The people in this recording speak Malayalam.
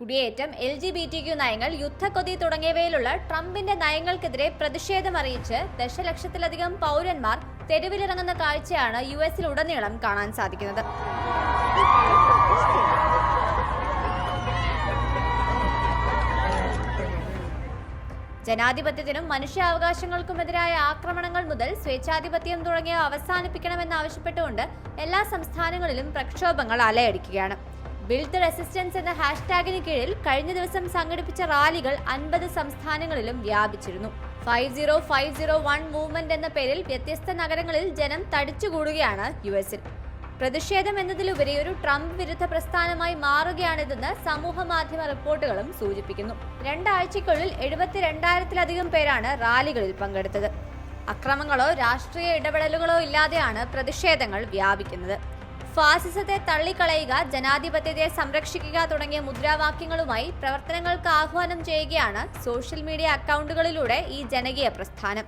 കുടിയേറ്റം L G B T Q നയങ്ങൾ യുദ്ധക്കൊതി തുടങ്ങിയവയിലുള്ള ട്രംപിന്റെ നയങ്ങൾക്കെതിരെ പ്രതിഷേധമറിയിച്ച് ദശലക്ഷത്തിലധികം പൗരന്മാർ തെരുവിലിറങ്ങുന്ന കാഴ്ചയാണ് യു എസിലുടനീളം കാണാൻ സാധിക്കുന്നത്. ജനാധിപത്യത്തിനും മനുഷ്യാവകാശങ്ങൾക്കുമെതിരായ ആക്രമണങ്ങൾ മുതൽ സ്വേച്ഛാധിപത്യം തുടങ്ങിയവ അവസാനിപ്പിക്കണമെന്നാവശ്യപ്പെട്ടുകൊണ്ട് എല്ലാ സംസ്ഥാനങ്ങളിലും പ്രക്ഷോഭങ്ങൾ അലയടിക്കുകയാണ്. ബിൽഡ് റെസിസ്റ്റൻസ് എന്ന ഹാഷ്ടാഗിന് കീഴിൽ കഴിഞ്ഞ ദിവസം സംഘടിപ്പിച്ച റാലികൾ അൻപത് സംസ്ഥാനങ്ങളിലും വ്യാപിച്ചിരുന്നു. Five zero five zero one movement എന്ന പേരിൽ വ്യത്യസ്ത നഗരങ്ങളിൽ ജനം തടിച്ചുകൂടുകയാണ് യു എസിൽ. പ്രതിഷേധം എന്നതിലുപരി ഒരു ട്രംപ് വിരുദ്ധ പ്രസ്ഥാനമായി മാറുകയാണിതെന്ന് സമൂഹ മാധ്യമ റിപ്പോർട്ടുകളും സൂചിപ്പിക്കുന്നു. രണ്ടാഴ്ചയ്ക്കുള്ളിൽ എഴുപത്തിരണ്ടായിരത്തിലധികം പേരാണ് റാലികളിൽ പങ്കെടുത്തത്. അക്രമങ്ങളോ രാഷ്ട്രീയ ഇടപെടലുകളോ ഇല്ലാതെയാണ് പ്രതിഷേധങ്ങൾ വ്യാപിക്കുന്നത്. ഫാസിസത്തെ തള്ളിക്കളയുക ജനാധിപത്യത്തെ സംരക്ഷിക്കുക തുടങ്ങിയ മുദ്രാവാക്യങ്ങളുമായി പ്രവർത്തനങ്ങൾക്ക് ആഹ്വാനം ചെയ്യുകയാണ് സോഷ്യൽ മീഡിയ അക്കൗണ്ടുകളിലൂടെ ഈ ജനകീയ പ്രസ്ഥാനം.